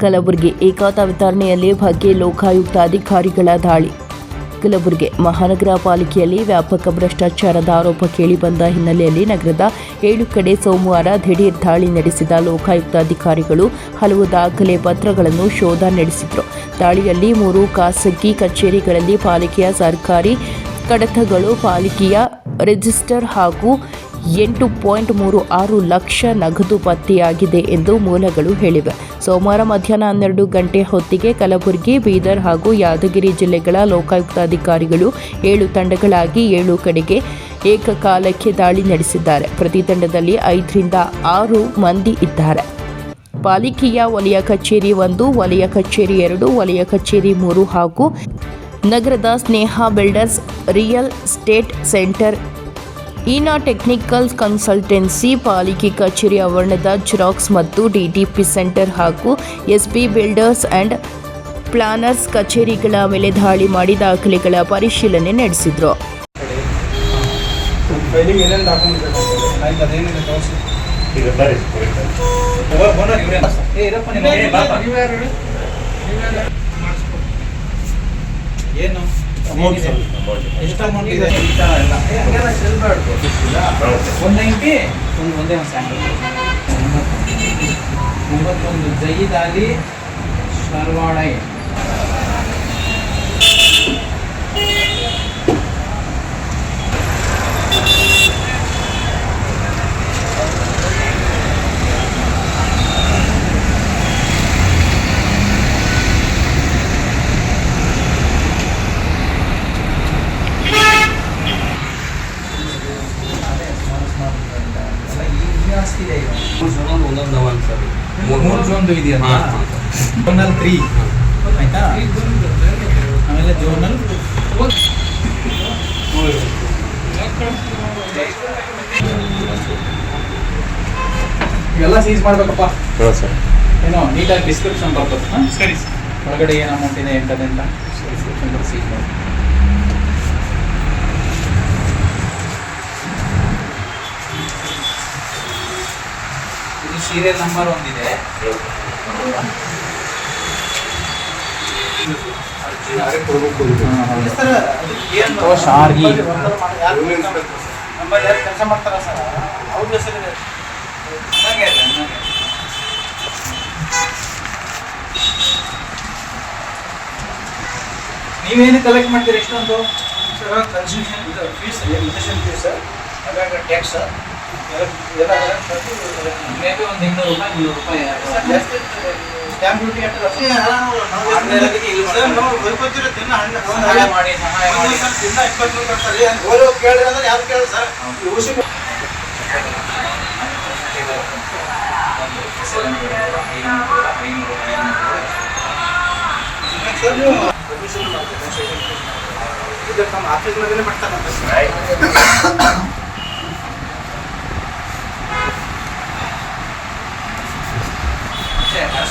ಕಲಬುರಗಿ ಏಕಾತ ವಿತರಣೆಯಲ್ಲಿ ಬಗ್ಗೆ ಲೋಕಾಯುಕ್ತ ಅಧಿಕಾರಿಗಳ ದಾಳಿ. ಕಲಬುರಗಿ ಮಹಾನಗರ ಪಾಲಿಕೆಯಲ್ಲಿ ವ್ಯಾಪಕ ಭ್ರಷ್ಟಾಚಾರದ ಆರೋಪ ಕೇಳಿಬಂದ ಹಿನ್ನೆಲೆಯಲ್ಲಿ ನಗರದ ಏಳು ಕಡೆ ಸೋಮವಾರ ದಿಢೀರ್ ದಾಳಿ ನಡೆಸಿದ ಲೋಕಾಯುಕ್ತ ಅಧಿಕಾರಿಗಳು ಹಲವು ದಾಖಲೆ ಪತ್ರಗಳನ್ನು ಶೋಧ ನಡೆಸಿದರು. ದಾಳಿಯಲ್ಲಿ ಮೂರು ಖಾಸಗಿ ಕಚೇರಿಗಳಲ್ಲಿ ಪಾಲಿಕೆಯ ಸರ್ಕಾರಿ ಕಡತಗಳು, ಪಾಲಿಕೆಯ ರಿಜಿಸ್ಟರ್ ಹಾಗೂ ಎಂಟು ಪಾಯಿಂಟ್ ಮೂರು ಆರು ಲಕ್ಷ ನಗದು ಪತ್ತೆಯಾಗಿದೆ ಎಂದು ಮೂಲಗಳು ಹೇಳಿವೆ. ಸೋಮವಾರ ಮಧ್ಯಾಹ್ನ ಹನ್ನೆರಡು ಗಂಟೆ ಹೊತ್ತಿಗೆ ಕಲಬುರಗಿ, ಬೀದರ್ ಹಾಗೂ ಯಾದಗಿರಿ ಜಿಲ್ಲೆಗಳ ಲೋಕಾಯುಕ್ತ ಅಧಿಕಾರಿಗಳು ಏಳು ತಂಡಗಳಾಗಿ ಏಳು ಕಡೆಗೆ ಏಕಕಾಲಕ್ಕೆ ದಾಳಿ ನಡೆಸಿದ್ದಾರೆ. ಪ್ರತಿ ತಂಡದಲ್ಲಿ ಐದರಿಂದ ಆರು ಮಂದಿ ಇದ್ದಾರೆ. ಪಾಲಿಕೆಯ ವಲಯ ಕಚೇರಿ ಒಂದು, ವಲಯ ಕಚೇರಿ ಎರಡು, ವಲಯ ಕಚೇರಿ ಮೂರು ಹಾಗೂ ನಗರದ Sneha builders real estate centre ಈನಾ technical consultancy, ಪಾಲಿಕೆ ಕಚೇರಿ ಆವರಣದ ಜಿರಾಕ್ಸ್ ಮತ್ತು ಡಿಟಿಪಿ ಸೆಂಟರ್ ಹಾಗೂ ಎಸ್ಬಿ ಬಿಲ್ಡರ್ಸ್ ಆ್ಯಂಡ್ ಪ್ಲಾನರ್ಸ್ ಕಚೇರಿಗಳ ಮೇಲೆ ದಾಳಿ ಮಾಡಿ ದಾಖಲೆಗಳ ಪರಿಶೀಲನೆ ನಡೆಸಿದರು. ಏನು ಅಮೌಂಟ್. ಒಂದು ಒಂದು ಸ್ಯಾಂಡಲ್. ಒಂಬತ್ತೊಂದು. ಜೈದಾಲಿ ಶರ್ವಾಡೈ ಅದೇ small small ಎಲ್ಲ ಈಗ ಜಾಸ್ತಿ ಇದೆ ಈಗ. ಒಂದೊಂದು ಅವ ಸರ್ ಮೂರು ಜೋನ್ದು ಇದೆಯಲ್ಲ? ಹಾ, ಹಾ. Zonal three. ಆಯ್ತಾ? ಆಮೇಲೆ ಜೋನಲ್? ಇವೆಲ್ಲ ಸೀಸ್ ಮಾಡ್ಬೇಕಪ್ಪ. ಹೌದು ಸರ್. ಏನೋ ನೀಟಾಗಿ ಡಿಸ್ಕ್ರಿಪ್ಷನ್ ಬರ್ತದೆ ಹಾಂ? ಸರಿ ಒಳಗಡೆ ಏನು ಅಮೌಂಟ್ ಇದೆ ಎಂಟದೆ ಅಂತ? ಡಿಸ್ಕ್ರಿಪ್ಷನ್ ಸೀಸ್ ಮಾಡಿ ಸೀರಿಯಲ್ ನಂಬರ್ ಒಂದಿದೆ. ಓ, ಶಾರ್ಗಿ. ಕೆಲಸ ಮಾಡ್ತಾರ ಸರ್? ಅವ್ರ ಹೆಸರಿದೆ. ನೀವೇನು ಕಲೆಕ್ಟ್ ಮಾಡ್ತೀರಿ ಎಷ್ಟೊಂದು ಸರ್ ಕನ್ಸ್ಯೂಷನ್ ಇದು ಫೀಸ್ ಎಜುಕೇಷನ್ ಫೀಸ್ ಹಾಗಾಗಿ ಟ್ಯಾಕ್ಸ್ ಎಲ್ಲ ಮೇ ಬಿ ಒಂದು ಇನ್ನೂರು ರೂಪಾಯಿ ಮುನ್ನೂರು ರೂಪಾಯಿ ಸ್ಟ್ಯಾಂಪ್ ಡ್ಯೂಟಿ ಸರ್, ನಾವು ಬರ್ಕೋತಿರೋ ದಿನ ಹಣ್ಣು ಸಹಾಯ ಮಾಡಿ ಸಹಾಯ ಮಾಡಿ ದಿನ ಇಪ್ಪತ್ತು ಕೊಡ್ತಾರೆ ಓಲೋ ಕೇಳಿದ್ರೆ ಅಂದ್ರೆ ಯಾರು ಕೇಳಿ ಸರ್ ಉಸಿ ಸರ್ ನೀವು permission ಮಾಡ್ತೀರಾ?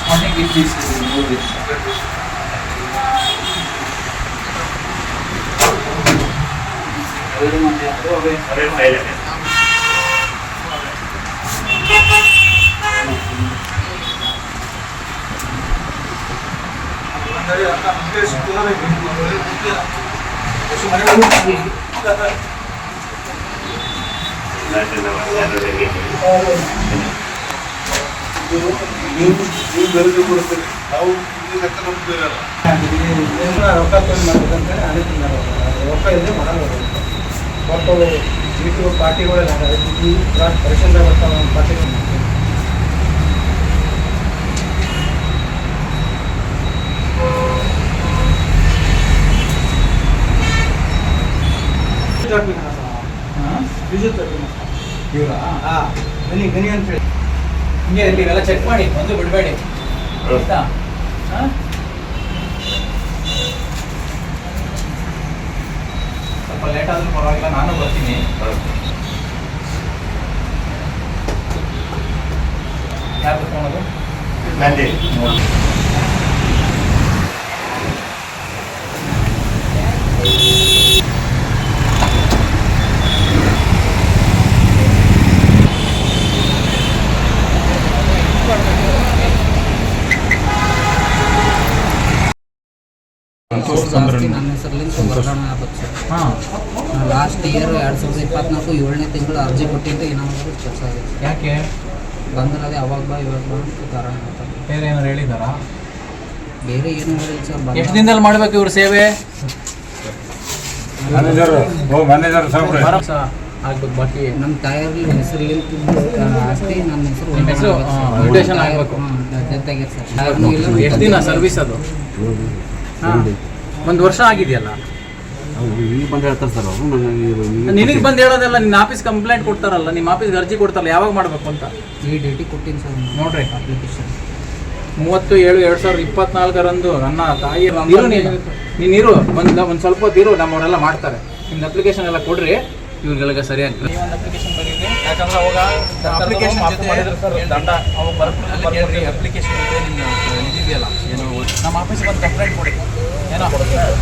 ಇದು ನಮ್ಮ ಆಫೀಸ್ನಾಗೇ ಮಾಡ್ತಾರಂತೆ ಸರ್ ಕರೆಸ್ಪಾಂಡಿಂಗ್ ವಿತ್ ದಿಸ್ ಎರಡು ಮಂದಿ ಆದ್ರು ಅವೇ ಅದೇ ಫೈಲ್ ಇದೆ. ಅಂದರೆ ನಮ್ಮ ಮುಖೇಶ್ ಕುಮಾರ್ ಗೊತ್ತಿಲ್ಲ. ಇಲ್ಲಾಂದ್ರೆ ನಾವು ನೀವು ನೀವು ಬೆಳೆದು ಕೊಡ್ತೀರಿ. ನಾವು ಲೆಕ್ಕ ರೊಕ್ಕ ಕಮ್ಮಿ ಮಾಡ್ಬೇಕಂತ ಅದಕ್ಕೆ ನಾವು ರೊಕ್ಕ ಇಲ್ಲದೆ ಮಾಡಲ್ಲ ಒಟ್ಟು ಜಿ ಟಿ ಪಾರ್ಟಿಗಳೆಲ್ಲ ಈ ಪರಿಶೀಲನೆ ಬರ್ತಾವ ಪಾರ್ಟಿಗಳು ಇವರಾ? ಹಾಂ. ಗನಿ ಗನಿ ಅಂತ ಹೇಳಿ. ಹಿಂಗೆ ಇರಲಿ ಇವೆಲ್ಲ ಚೆಕ್ ಮಾಡಿ ಒಂದು ಬಿಡಬೇಡಿ ಆಯ್ತಾ ಹಾ? ಸ್ವಲ್ಪ ಲೇಟ್ ಆದ್ರೂ ಪರವಾಗಿಲ್ಲ ನಾನು ಬರ್ತೀನಿ ಯಾರು ತಗೊಳೋದು ನಂದಿ ಜಾಸ್ತಿ ನನ್ನ ಹೆಸರಲ್ಲಿ ವರ್ಗಾವಣೆ ಆಗುತ್ತೆ ಸರ್. ಹಾಂ. ಲಾಸ್ಟ್ ಇಯರ್ ಎರಡು ಸಾವಿರದ ಇಪ್ಪತ್ನಾಲ್ಕು ಏಳನೇ ತಿಂಗಳು ಅರ್ಜಿ ಕೊಟ್ಟಿದ್ದು ಏನಾದರೂ ಕೆಲಸ ಆಗಿದೆ ಯಾಕೆ? ಬಂದಿರೋದೇ ಅವಾಗ ಬಾ ಇವಾಗ ಬಾ ಅಂತ ಕಾರಣ ಆಗುತ್ತೆ. ಬೇರೆ ಏನಾರು ಹೇಳಿದಾರಾ? ಬೇರೆ ಏನು ಹೇಳಿಲ್ಲ ಸರ್ ಬಂದ- ಎಷ್ಟು ದಿನದಲ್ಲಿ ಮಾಡ್ಬೇಕು ಇವ್ರ ಸೇವೆ? ಮ್ಯಾನೇಜರ್ ಓ ಮ್ಯಾನೇಜರ್ ಸಾಹೇಬ್ರೆ ಭರವಸ ಆಗ್ಬೇಕು ಬಾಕಿ. ನಮ್ಮ ತಾಯಿಯಲ್ಲಿ ಹೆಸರಲ್ಲಿ ಆಸ್ತಿ ನನ್ನ ಹೆಸರು ನಿಮ್ಮ ಹೆಸರು, ಆ, mutation ಆಗ್ಬೇಕು. Death sir. ಇಲ್ಲ ಎಷ್ಟು ದಿನ ಸರ್ವಿಸ್ ಅದು? ಹಾಂ. ಒಂದು ವರ್ಷ ಆಗಿದೆಯಲ್ಲ? ಬಂದು ಹೇಳ್ತಾರೆ ಸರ್ ಅವರು. ನನಗೆ ನಿನಗೆ ಬಂದು ಹೇಳೋದೆಲ್ಲ ನಿನ್ನ ಆಫೀಸ್ ಕಂಪ್ಲೇಂಟ್ ಕೊಡ್ತಾರಲ್ಲ ನಿಮ್ಮ ಆಫೀಸ್ಗೆ ಅರ್ಜಿ ಕೊಡ್ತಾರಲ್ಲ ಯಾವಾಗ ಮಾಡಬೇಕು ಅಂತ? ಈ ಡೇಟಿ ಕೊಟ್ಟಿನಿ ಸರ್ ನೋಡ್ರಿ. ಅಪ್ಲಿಕೇಶನ್ ಮೂವತ್ತು ಏಳು ಎರಡು ಸಾವಿರದ ಇಪ್ಪತ್ನಾಲ್ಕರಂದು ನನ್ನ ತಾಯಿ ಇರು ನೀನು. ನೀನು. ಇರು. ಒಂದು ಒಂದು ಸ್ವಲ್ಪ ಹೊತ್ತು ಇರು ನಮ್ಮವರೆಲ್ಲ ಮಾಡ್ತಾರೆ. ನಿಮ್ದು ಅಪ್ಲಿಕೇಶನ್ ಎಲ್ಲ ಕೊಡ್ರಿ. ಇವ್ರಿಗೆಲ್ಲ ಸರಿಯಾಗಿ ನೀವು ಒಂದು ಅಪ್ಲಿಕೇಶನ್ ಬರೀರಿ. ಯಾಕಂದ್ರೆ ಅವಾಗ ಅಪ್ಲಿಕೇಶನ್ ದಂಡ. ಅವಾಗ ಬರ್ತಾರೆ ಅಪ್ಲಿಕೇಶನ್ ಇದೆ ನಿಮ್ಮ ಇದೆಯಲ್ಲ ಏನು ನಮ್ಮ ಆಫೀಸ್ ಒಂದು ಕಂಪ್ಲೇಂಟ್ ಕೊಡಿ. Ya no.